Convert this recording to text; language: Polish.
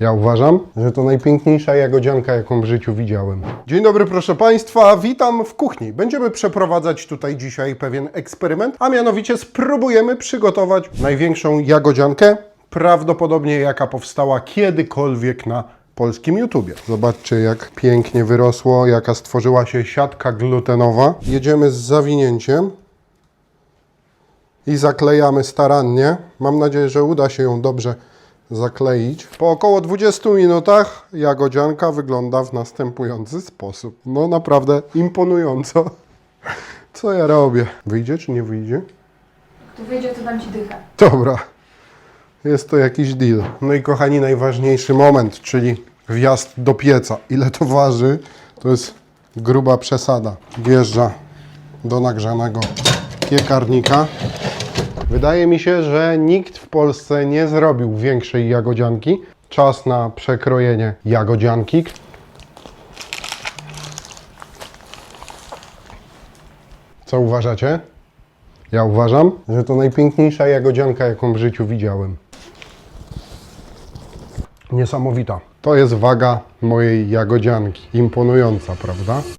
Ja uważam, że to najpiękniejsza jagodzianka, jaką w życiu widziałem. Dzień dobry, proszę Państwa, witam w kuchni. Będziemy przeprowadzać tutaj dzisiaj pewien eksperyment, a mianowicie spróbujemy przygotować największą jagodziankę, prawdopodobnie jaka powstała kiedykolwiek na polskim YouTubie. Zobaczcie, jak pięknie wyrosło, jaka stworzyła się siatka glutenowa. Jedziemy z zawinięciem i zaklejamy starannie. Mam nadzieję, że uda się ją dobrze zakleić. Po około 20 minutach jagodzianka wygląda w następujący sposób. No naprawdę imponująco. Co ja robię? Wyjdzie czy nie wyjdzie? Tu wyjdzie, to dam ci dychę. Dobra. Jest to jakiś deal. No i kochani, najważniejszy moment, czyli wjazd do pieca. Ile to waży? To jest gruba przesada. Wjeżdża do nagrzanego piekarnika. Wydaje mi się, że nikt w Polsce nie zrobił większej jagodzianki. Czas na przekrojenie jagodzianki. Co uważacie? Ja uważam, że to najpiękniejsza jagodzianka, jaką w życiu widziałem. Niesamowita. To jest waga mojej jagodzianki. Imponująca, prawda?